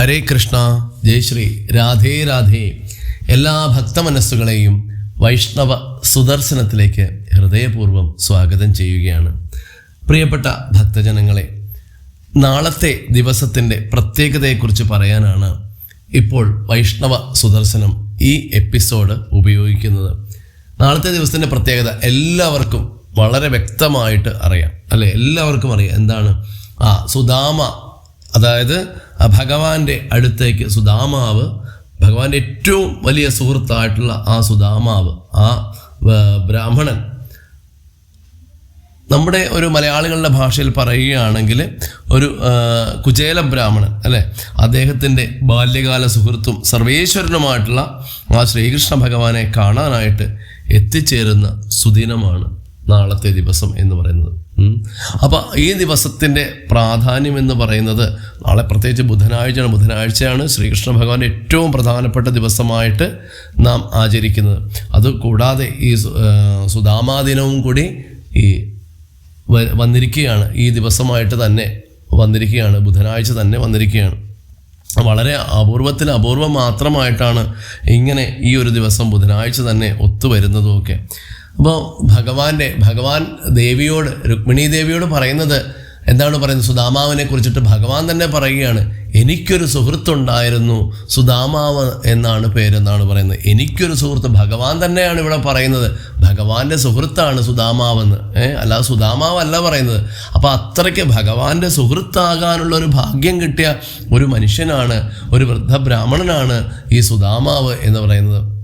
ഹരേ കൃഷ്ണ ജയശ്രീ രാധേ രാധേ. എല്ലാ ഭക്തമനസ്സുകളെയും വൈഷ്ണവ സുദർശനത്തിലേക്ക് ഹൃദയപൂർവം സ്വാഗതം ചെയ്യുകയാണ്. പ്രിയപ്പെട്ട ഭക്തജനങ്ങളെ നാളത്തെ ദിവസത്തിന്റെ പ്രത്യേകതയെക്കുറിച്ച് പറയാനാണ് ഇപ്പോൾ വൈഷ്ണവ സുദർശനം ഈ എപ്പിസോഡ് ഉപയോഗിക്കുന്നത്. നാളത്തെ ദിവസത്തിന്റെ പ്രത്യേകത എല്ലാവർക്കും വളരെ വ്യക്തമായിട്ട് അറിയാം. അല്ലെ? എല്ലാവർക്കും അറിയാം. എന്താണ്? ആ സുദാമ അതായത് ഭഗവാന്റെ അടുത്തേക്ക് സുദാമാവ് ഭഗവാന്റെ ഏറ്റവും വലിയ സുഹൃത്തായിട്ടുള്ള ആ സുദാമാവ് ആ ബ്രാഹ്മണൻ നമ്മുടെ ഒരു മലയാളികളുടെ ഭാഷയിൽ പറയുകയാണെങ്കിൽ ഒരു കുചേല ബ്രാഹ്മണൻ അല്ലേ? അദ്ദേഹത്തിന്റെ ബാല്യകാല സുഹൃത്തും സർവേശ്വരനുമായിട്ടുള്ള ആ ശ്രീകൃഷ്ണ ഭഗവാനെ കാണാനായിട്ട് എത്തിച്ചേരുന്ന സുദിനമാണ് നാളത്തെ ദിവസം എന്ന് പറയുന്നത്. ഉം. അപ്പൊ ഈ ദിവസത്തിന്റെ പ്രാധാന്യം എന്ന് പറയുന്നത് നാളെ പ്രത്യേകിച്ച് ബുധനാഴ്ചയാണ്. ബുധനാഴ്ചയാണ് ശ്രീകൃഷ്ണ ഭഗവാന്റെ ഏറ്റവും പ്രധാനപ്പെട്ട ദിവസമായിട്ട് നാം ആചരിക്കുന്നത്. അത് കൂടാതെ ഈ സുദാമാദിനവും കൂടി ഈ വന്നിരിക്കുകയാണ്. ഈ ദിവസമായിട്ട് തന്നെ വന്നിരിക്കുകയാണ്. ബുധനാഴ്ച തന്നെ വന്നിരിക്കുകയാണ്. വളരെ അപൂർവത്തിൽ അപൂർവം മാത്രമായിട്ടാണ് ഇങ്ങനെ ഈ ഒരു ദിവസം ബുധനാഴ്ച തന്നെ ഒത്തുവരുന്നതുമൊക്കെ. അപ്പോൾ ഭഗവാന്റെ ഭഗവാൻ ദേവിയോട് രുക്മിണി ദേവിയോട് പറയുന്നത് എന്താണ് പറയുന്നത്? സുധാമാവിനെ കുറിച്ചിട്ട് ഭഗവാൻ തന്നെ പറയുകയാണ്. എനിക്കൊരു സുഹൃത്തുണ്ടായിരുന്നു സുധാമാവ് എന്നാണ് പേരെന്നാണ് പറയുന്നത്. എനിക്കൊരു സുഹൃത്ത് ഭഗവാൻ തന്നെയാണ് ഇവിടെ പറയുന്നത്. ഭഗവാന്റെ സുഹൃത്താണ് സുധാമാവെന്ന് ഏഹ് അല്ലാതെ സുദാമാവല്ല പറയുന്നത്. അപ്പോൾ അത്രയ്ക്ക് ഭഗവാന്റെ സുഹൃത്താകാനുള്ള ഒരു ഭാഗ്യം കിട്ടിയ ഒരു മനുഷ്യനാണ് ഒരു വൃദ്ധ ബ്രാഹ്മണനാണ് ഈ സുധാമാവ് എന്ന് പറയുന്നത്.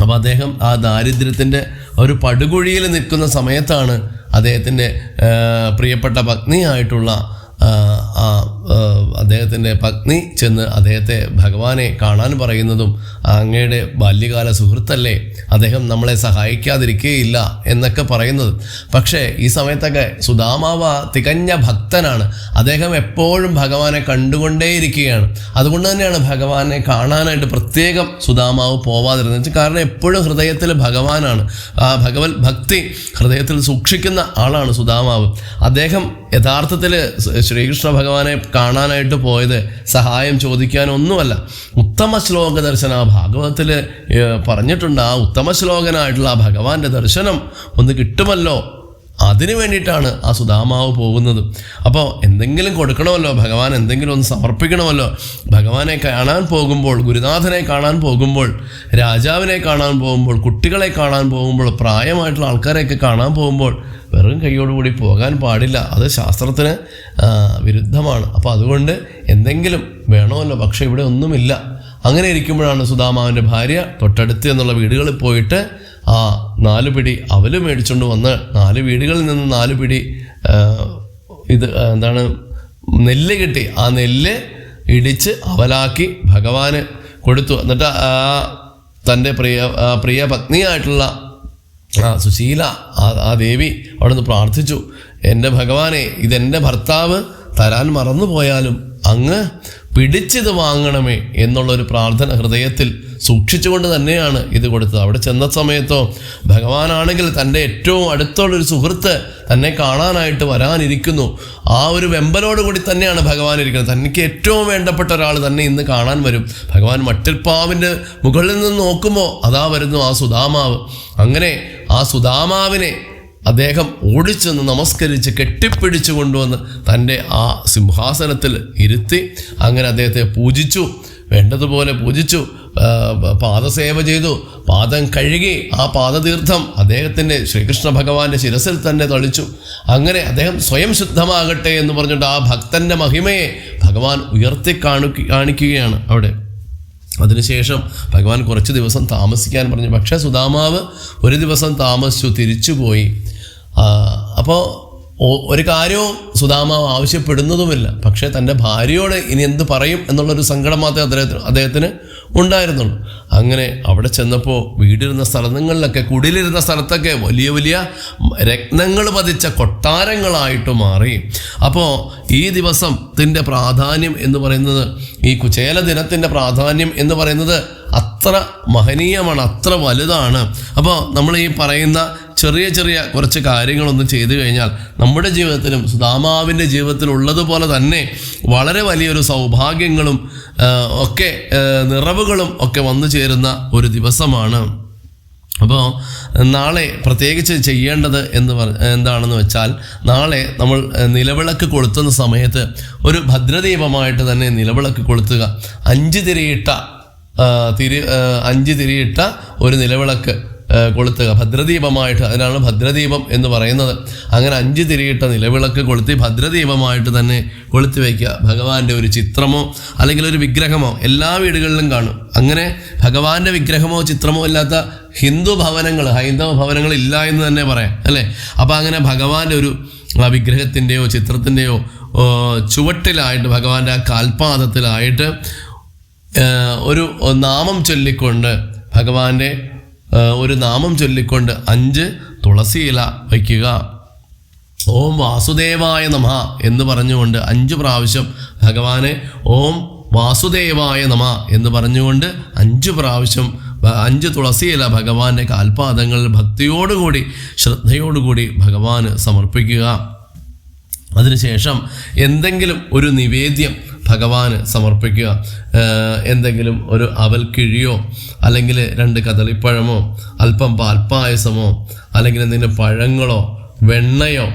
അപ്പോൾ അദ്ദേഹം ആ ദാരിദ്ര്യത്തിന്റെ ഒരു പടുകുഴിയിൽ നിൽക്കുന്ന സമയത്താണ് അദ്ദേഹത്തിന്റെ പ്രിയപ്പെട്ട പത്നിയായിട്ടുള്ള അദ്ദേഹത്തിന്റെ പത്നി ചെന്ന് അദ്ദേഹത്തെ ഭഗവാനെ കാണാൻ പറയുന്നതും അങ്ങയുടെ ബാല്യകാല സുഹൃത്തല്ലേ? അദ്ദേഹം നമ്മളെ സഹായിക്കാതിരിക്കുകയില്ല എന്നൊക്കെ പറയുന്നത്. പക്ഷേ ഈ സമയത്തൊക്കെ സുധാമാവ തികഞ്ഞ ഭക്തനാണ്. അദ്ദേഹം എപ്പോഴും ഭഗവാനെ കണ്ടുകൊണ്ടേയിരിക്കുകയാണ്. അതുകൊണ്ട് തന്നെയാണ് ഭഗവാനെ കാണാനായിട്ട് പ്രത്യേകം സുധാമാവ് പോവാതിരുന്നത്. കാരണം എപ്പോഴും ഹൃദയത്തിൽ ഭഗവാനാണ്. ആ ഭഗവത് ഭക്തി ഹൃദയത്തിൽ സൂക്ഷിക്കുന്ന ആളാണ് സുധാമാവ്. അദ്ദേഹം യഥാർത്ഥത്തിൽ ശ്രീകൃഷ്ണ ഭഗവാനെ കാണാനായിട്ട് പോയത് സഹായം ചോദിക്കാനൊന്നുമല്ല. ഉത്തമ ശ്ലോക ദർശനം ആ ഭാഗവതത്തിൽ പറഞ്ഞിട്ടുണ്ട്. ആ ഉത്തമ ശ്ലോകനായിട്ടുള്ള ആ ഭഗവാന്റെ ദർശനം ഒന്ന് കിട്ടുമല്ലോ? അതിനു വേണ്ടിയിട്ടാണ് ആ സുധാമാവ് പോകുന്നത്. അപ്പോൾ എന്തെങ്കിലും കൊടുക്കണമല്ലോ ഭഗവാൻ എന്തെങ്കിലും ഒന്ന് സമർപ്പിക്കണമല്ലോ. ഭഗവാനെ കാണാൻ പോകുമ്പോൾ ഗുരുനാഥനെ കാണാൻ പോകുമ്പോൾ രാജാവിനെ കാണാൻ പോകുമ്പോൾ കുട്ടികളെ കാണാൻ പോകുമ്പോൾ പ്രായമായിട്ടുള്ള ആൾക്കാരെയൊക്കെ കാണാൻ പോകുമ്പോൾ വെറും കൈയോടുകൂടി പോകാൻ പാടില്ല. അത് ശാസ്ത്രത്തിന് വിരുദ്ധമാണ്. അപ്പോൾ അതുകൊണ്ട് എന്തെങ്കിലും വേണമല്ലോ പക്ഷേ ഇവിടെ ഒന്നുമില്ല. അങ്ങനെ ഇരിക്കുമ്പോഴാണ് സുധാമാവിന്റെ ഭാര്യ തൊട്ടടുത്ത് എന്നുള്ള വീടുകളിൽ പോയിട്ട് ആ നാല് പിടി. അവൽ മേടിച്ചുകൊണ്ട് വന്ന് നാല് വീടുകളിൽ നിന്ന് നാല് പിടി ഇത് എന്താണ് നെല്ല് കിട്ടി. ആ നെല്ല് ഇടിച്ച് അവലാക്കി ഭഗവാന് കൊടുത്തു. എന്നിട്ട് ആ തന്റെ പ്രിയ പ്രിയ പത്നിയായിട്ടുള്ള ആ സുശീല ആ ആ ദേവി അവിടെ നിന്ന് പ്രാർത്ഥിച്ചു. എന്റെ ഭഗവാനെ ഇതെന്റെ ഭർത്താവ് തരാൻ മറന്നു പോയാലും അങ്ങ് പിടിച്ചിത് വാങ്ങണമേ എന്നുള്ളൊരു പ്രാർത്ഥന ഹൃദയത്തിൽ സൂക്ഷിച്ചുകൊണ്ട് തന്നെയാണ് ഇത് കൊടുത്തത്. അവിടെ ചെന്ന സമയത്തോ ഭഗവാനാണെങ്കിൽ തന്റെ ഏറ്റവും അടുത്തുള്ളൊരു സുഹൃത്ത് തന്നെ കാണാനായിട്ട് വരാനിരിക്കുന്നു. ആ ഒരു വെമ്പലോട് കൂടി തന്നെയാണ് ഭഗവാൻ ഇരിക്കുന്നത്. തനിക്ക് ഏറ്റവും വേണ്ടപ്പെട്ട ഒരാൾ തന്നെ ഇന്ന് കാണാൻ വരും. ഭഗവാൻ മട്ടിൽപ്പാവിന്റെ മുകളിൽ നിന്ന് നോക്കുമ്പോൾ അതാ വരുന്നു ആ സുധാമാവ്. അങ്ങനെ ആ സുധാമാവിനെ അദ്ദേഹം ഓടിച്ചെന്ന് നമസ്കരിച്ച് കെട്ടിപ്പിടിച്ചു കൊണ്ടുവന്ന് തന്റെ ആ സിംഹാസനത്തിൽ ഇരുത്തി അങ്ങനെ അദ്ദേഹത്തെ പൂജിച്ചു. വേണ്ടതുപോലെ പൂജിച്ചു പാദസേവ ചെയ്തു. പാദം കഴുകി ആ പാദതീർത്ഥം അദ്ദേഹത്തിന്റെ ശ്രീകൃഷ്ണ ഭഗവാന്റെ ശിരസിൽ തന്നെ തളിച്ചു. അങ്ങനെ അദ്ദേഹം സ്വയം ശുദ്ധമാകട്ടെ എന്ന് പറഞ്ഞിട്ട് ആ ഭക്തന്റെ മഹിമയെ ഭഗവാൻ ഉയർത്തി കാണു കാണിക്കുകയാണ് അവിടെ. അതിനുശേഷം ഭഗവാൻ കുറച്ച് ദിവസം താമസിക്കാൻ പറഞ്ഞു. പക്ഷേ സുധാമാവ് ഒരു ദിവസം താമസിച്ചു തിരിച്ചുപോയി. അപ്പോൾ ഒരു കാര്യവും സുധാമാവ് ആവശ്യപ്പെടുന്നതുമില്ല. പക്ഷേ തന്റെ ഭാര്യയോട് ഇനി എന്ത് പറയും എന്നുള്ളൊരു സങ്കടം മാത്രമേ അദ്ദേഹത്തിന് അദ്ദേഹത്തിന് ഉണ്ടായിരുന്നുള്ളൂ. അങ്ങനെ അവിടെ ചെന്നപ്പോൾ വീടിരുന്ന സ്ഥലങ്ങളിലൊക്കെ കുടിലിരുന്ന സ്ഥലത്തൊക്കെ വലിയ വലിയ രത്നങ്ങൾ പതിച്ച കൊട്ടാരങ്ങളായിട്ട് മാറി. അപ്പോൾ ഈ ദിവസത്തിന്റെ പ്രാധാന്യം എന്ന് പറയുന്നത് ഈ കുചേല ദിനത്തിന്റെ പ്രാധാന്യം എന്ന് പറയുന്നത് അത്ര മഹനീയമാണ് അത്ര വലുതാണ്. അപ്പോൾ നമ്മൾ ഈ പറയുന്ന ചെറിയ ചെറിയ കുറച്ച് കാര്യങ്ങളൊന്നും ചെയ്തു കഴിഞ്ഞാൽ നമ്മുടെ ജീവിതത്തിലും സുധാമാവിന്റെ ജീവിതത്തിൽ ഉള്ളതുപോലെ തന്നെ വളരെ വലിയൊരു സൗഭാഗ്യങ്ങളും ഒക്കെ നിറവുകളും ഒക്കെ വന്നു ചേരുന്ന ഒരു ദിവസമാണ്. അപ്പോൾ നാളെ പ്രത്യേകിച്ച് ചെയ്യേണ്ടത് എന്ന് പറ എന്താണെന്ന് വെച്ചാൽ നാളെ നമ്മൾ നിലവിളക്ക് കൊളുത്തുന്ന സമയത്ത് ഒരു ഭദ്രദീപമായിട്ട് തന്നെ നിലവിളക്ക് കൊളുത്തുക. അഞ്ച് തിരിയിട്ട തിരി അഞ്ച് തിരിയിട്ട ഒരു നിലവിളക്ക് കൊളുത്തുക. ഭദ്രദീപമായിട്ട് അതിനാണ് ഭദ്രദീപം എന്ന് പറയുന്നത്. അങ്ങനെ അഞ്ച് തിരിയിട്ട നിലവിളക്ക് കൊളുത്തി ഭദ്രദീപമായിട്ട് തന്നെ കൊളുത്തി വയ്ക്കുക. ഭഗവാന്റെ ഒരു ചിത്രമോ അല്ലെങ്കിൽ ഒരു വിഗ്രഹമോ എല്ലാ വീടുകളിലും കാണും. അങ്ങനെ ഭഗവാന്റെ വിഗ്രഹമോ ചിത്രമോ ഇല്ലാത്ത ഹിന്ദു ഭവനങ്ങൾ ഹൈന്ദവ ഭവനങ്ങൾ ഇല്ല എന്ന് തന്നെ പറയാം അല്ലേ? അപ്പോൾ അങ്ങനെ ഭഗവാന്റെ ഒരു വിഗ്രഹത്തിന്റെയോ ചിത്രത്തിന്റെയോ ചുവട്ടിലായിട്ട് ഭഗവാന്റെ ആ കാൽപാദത്തിലായിട്ട് ഒരു നാമം ചൊല്ലിക്കൊണ്ട് ഭഗവാന്റെ ഒരു നാമം ചൊല്ലിക്കൊണ്ട് അഞ്ച് തുളസി ഇല വയ്ക്കുക. ഓം വാസുദേവായ നമ എന്ന് പറഞ്ഞുകൊണ്ട് അഞ്ച് പ്രാവശ്യം ഭഗവാനെ ഓം വാസുദേവായ നമ എന്ന് പറഞ്ഞുകൊണ്ട് അഞ്ച് പ്രാവശ്യം അഞ്ച് തുളസിയില ഭഗവാന്റെ കാൽപാദങ്ങളിൽ ഭക്തിയോടുകൂടി ശ്രദ്ധയോടുകൂടി ഭഗവാന് സമർപ്പിക്കുക. അതിനുശേഷം എന്തെങ്കിലും ഒരു നിവേദ്യം ഭഗവാന് സമർപ്പിക്കുക. എന്തെങ്കിലും ഒരു അവൽക്കിഴിയോ അല്ലെങ്കിൽ രണ്ട് കദളിപ്പഴമോ അല്പം പാൽപ്പായസമോ അല്ലെങ്കിൽ എന്തെങ്കിലും പഴങ്ങളോ വെണ്ണയോ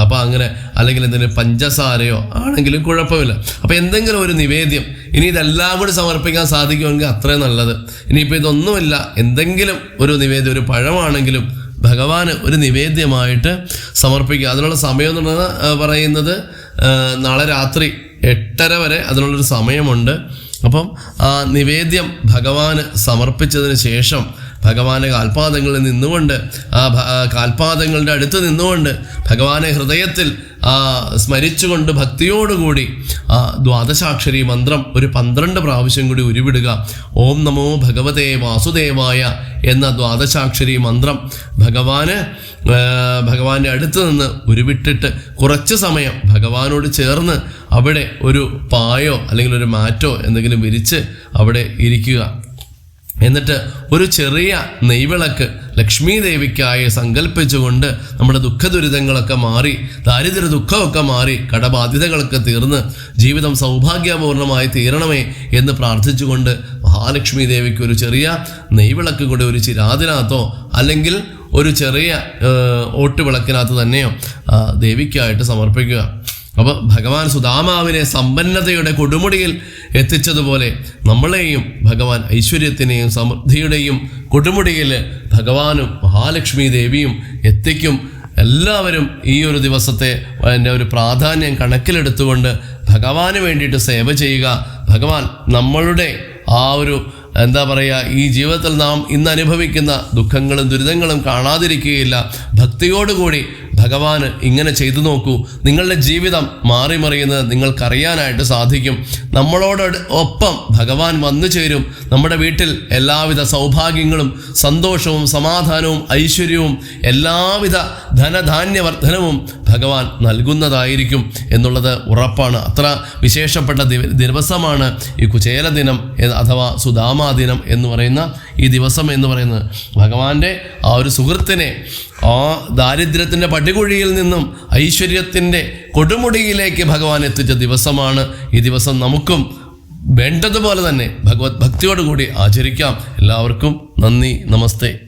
അപ്പോൾ അങ്ങനെ അല്ലെങ്കിൽ എന്തെങ്കിലും പഞ്ചസാരയോ ആണെങ്കിലും കുഴപ്പമില്ല. അപ്പോൾ എന്തെങ്കിലും ഒരു നിവേദ്യം ഇനി ഇതെല്ലാം കൂടി സമർപ്പിക്കാൻ സാധിക്കുമെങ്കിൽ അത്രയും നല്ലത്. ഇനിയിപ്പോൾ ഇതൊന്നുമില്ല എന്തെങ്കിലും ഒരു നിവേദ്യം ഒരു പഴമാണെങ്കിലും ഭഗവാന് ഒരു നിവേദ്യമായിട്ട് സമർപ്പിക്കുക. അതിനുള്ള സമയം എന്ന് പറയുന്നത് നാളെ രാത്രി എട്ടര വരെ അതിനുള്ളൊരു സമയമുണ്ട്. അപ്പം നിവേദ്യം ഭഗവാന് സമർപ്പിച്ചതിന് ശേഷം ഭഗവാന്റെ കാൽപാദങ്ങളിൽ നിന്നുകൊണ്ട് ആ കാൽപാദങ്ങളുടെ അടുത്ത് നിന്നുകൊണ്ട് ഭഗവാനെ ഹൃദയത്തിൽ സ്മരിച്ചുകൊണ്ട് ഭക്തിയോടുകൂടി ആ ദ്വാദശാക്ഷരി മന്ത്രം ഒരു പന്ത്രണ്ട് പ്രാവശ്യം കൂടി ഉരുവിടുക. ഓം നമോ ഭഗവതേ വാസുദേവായ എന്ന ദ്വാദശാക്ഷരി മന്ത്രം ഭഗവാന് ഭഗവാന്റെ അടുത്ത് നിന്ന് ഉരുവിട്ടിട്ട് കുറച്ച് സമയം ഭഗവാനോട് ചേർന്ന് അവിടെ ഒരു പായോ അല്ലെങ്കിൽ ഒരു മാറ്റോ എന്തെങ്കിലും വിരിച്ച് അവിടെ ഇരിക്കുക. എന്നിട്ട് ഒരു ചെറിയ നെയ്വിളക്ക് ലക്ഷ്മി ദേവിക്കായി സങ്കല്പിച്ചുകൊണ്ട് നമ്മുടെ ദുഃഖദുരിതങ്ങളൊക്കെ മാറി ദാരിദ്ര്യ ദുഃഖമൊക്കെ മാറി കടബാധ്യതകളൊക്കെ തീർന്ന് ജീവിതം സൗഭാഗ്യപൂർണമായി തീരണമേ എന്ന് പ്രാർത്ഥിച്ചുകൊണ്ട് മഹാലക്ഷ്മി ദേവിക്ക് ഒരു ചെറിയ നെയ്വിളക്ക് കൂടെ ഒരു ചിരാതിനകത്തോ അല്ലെങ്കിൽ ഒരു ചെറിയ ഓട്ടുവിളക്കിനകത്ത് തന്നെയോ ദേവിക്കായിട്ട് സമർപ്പിക്കുക. അപ്പോൾ ഭഗവാൻ സുധാമാവിനെ സമ്പന്നതയുടെ കൊടുമുടിയിൽ എത്തിച്ചതുപോലെ നമ്മളെയും ഭഗവാൻ ഐശ്വര്യത്തിനെയും സമൃദ്ധിയുടെയും കൊടുമുടിയിൽ ഭഗവാനും മഹാലക്ഷ്മി ദേവിയും എത്തിക്കും. എല്ലാവരും ഈ ഒരു ദിവസത്തെ എന്റെ ഒരു പ്രാധാന്യം കണക്കിലെടുത്തുകൊണ്ട് ഭഗവാന് വേണ്ടിയിട്ട് സേവ ചെയ്യുക. ഭഗവാൻ നമ്മളുടെ ആ ഒരു എന്താ പറയുക ഈ ജീവിതത്തിൽ നാം ഇന്ന് അനുഭവിക്കുന്ന ദുഃഖങ്ങളും ദുരിതങ്ങളും കാണാതിരിക്കുകയില്ല. ഭക്തിയോടുകൂടി ഭഗവാന് ഇങ്ങനെ ചെയ്തു നോക്കൂ. നിങ്ങളുടെ ജീവിതം മാറി മറിയുന്നത് നിങ്ങൾക്കറിയാനായിട്ട് സാധിക്കും. നമ്മളോട് ഒപ്പം ഭഗവാൻ വന്നു ചേരും. നമ്മുടെ വീട്ടിൽ എല്ലാവിധ സൗഭാഗ്യങ്ങളും സന്തോഷവും സമാധാനവും ഐശ്വര്യവും എല്ലാവിധ ധനധാന്യവർദ്ധനവും ഭഗവാൻ നൽകുന്നതായിരിക്കും എന്നുള്ളത് ഉറപ്പാണ്. അത്ര വിശേഷപ്പെട്ട ദിവസമാണ് ഈ കുചേല ദിനം അഥവാ സുധാമാ ദിനം എന്ന് പറയുന്ന ഈ ദിവസം എന്ന് പറയുന്നത്. ഭഗവാന്റെ ആ ഒരു സുഹൃത്തിനെ ആ ദാരിദ്ര്യത്തിന്റെ പടികുഴിയിൽ നിന്നും ഐശ്വര്യത്തിന്റെ കൊടുമുടിയിലേക്ക് ഭഗവാൻ എത്തിച്ച ദിവസമാണ് ഈ ദിവസം നമുക്കും വേണ്ടതുപോലെ തന്നെ ഭഗവത് ഭക്തിയോടുകൂടി ആചരിക്കാം. എല്ലാവർക്കും നന്ദി നമസ്തേ.